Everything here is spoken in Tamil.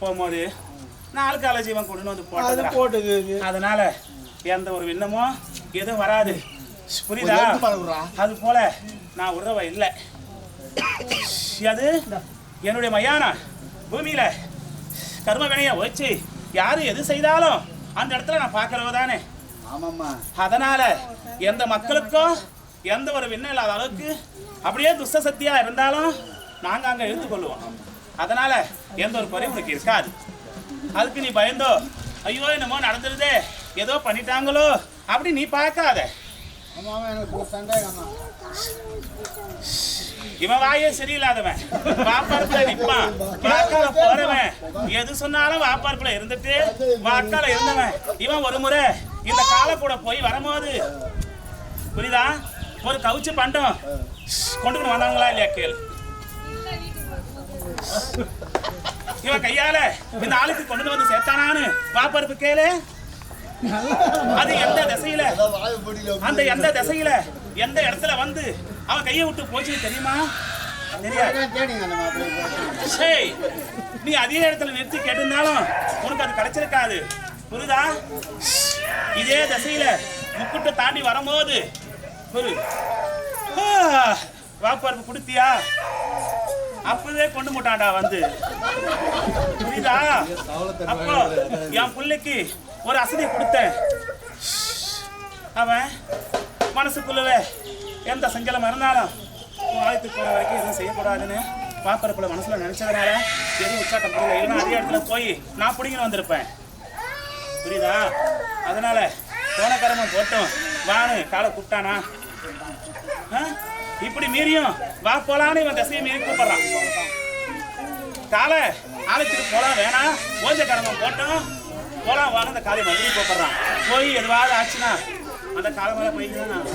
போகும்போது நாலு கால ஜீவன் கொண்டு வந்து போட்டது இது. அதனால எந்த ஒரு விண்ணமோ எதுவும் வராது. புரியுதா. அது போல நான் விடுறவ இல்லை. அது என்னுடைய மையானா பூமியில கர்ம வினைய வச்சு யாரு எது செய்தாலும் அந்த இடத்துல நான் பார்க்கறவ தானே. அதனால எந்த மக்களுக்கும் எந்த ஒரு விண்ணம் இல்லாத அளவுக்கு அப்படியே துஷ்ட சக்தியா இருந்தாலும் நாங்க அங்க எடுத்துக்கொள்வோம் அதனால எந்த ஒரு குறையும் உனக்கு இருக்காது. அதுக்கு நீ பயந்தோ ஐயோ என்னமோ நடந்துருதே ஏதோ பண்ணிட்டாங்களோ அப்படி நீ பார்க்காத. இவன் வாயே சரியில்லாதவன். வாப்பாருக்குள்ள நிப்பான். வாக்கால போறவன். எது சொன்னாலும் வாப்பாருக்குள்ள இருந்துட்டு வாக்கால இருந்தவன். இவன் ஒரு முறை இந்த கால கூட போய் வரும்போது புரியுதா? ஒரு கவுச்சு பண்டம் கொண்டுக்கிட்டு வந்தாங்களா இல்லையா கேள். இவன் கையால இந்த ஆளுக்கு கொண்டு வந்து சேர்த்தானான்னு வாப்பருப்பு கேளு. அது எந்த திசையில? அந்த எந்த திசையில? எந்த இடத்துல வந்து அவன் கையை விட்டு போச்சுன்னு தெரியுமா? நீ அதே இடத்துல நிறுத்தி கேட்டிருந்தாலும் உனக்கு அது கிடைச்சிருக்காது. புரியுதா? இதே திசையில முக்கிட்ட தாண்டி வரும்போது புரி. வாப்பருப்பு கொடுத்தியா? அப்பவே கொண்டு முட்டான்டா வந்து. புரியுதா? அப்போ என் பிள்ளைக்கு ஒரு அசதி கொடுத்தேன். அவன் மனசுக்குள்ளவே எந்த சஞ்சலம் இருந்தாலும் வாழ்த்துக்கு போகிற வரைக்கும் எதுவும் செய்யக்கூடாதுன்னு பாப்பரப்புல மனசில் நினச்சதுனால எதுவும் உச்சாட்டம் புரியல இல்லைன்னா அதே இடத்துல போய் நான் பிடிங்கன்னு வந்திருப்பேன். புரியுதா? அதனால போன கரமும் போட்டும். வானு காலை கூப்பிட்டானா? ஆ? இப்படி மீறியும் வா போலான்னு இவன் திசையை மீறி கூப்பிடுறான். காலை ஆலயத்துக்கு போலாம் வேணாம். ஓஞ்ச கடமை போட்டோம். போலாம் வாங்க அந்த காலை மறுபடியும் கூப்பிடுறான். போய் எதுவாவது ஆச்சுன்னா அந்த காலமாக போய் போய்க்கலாம்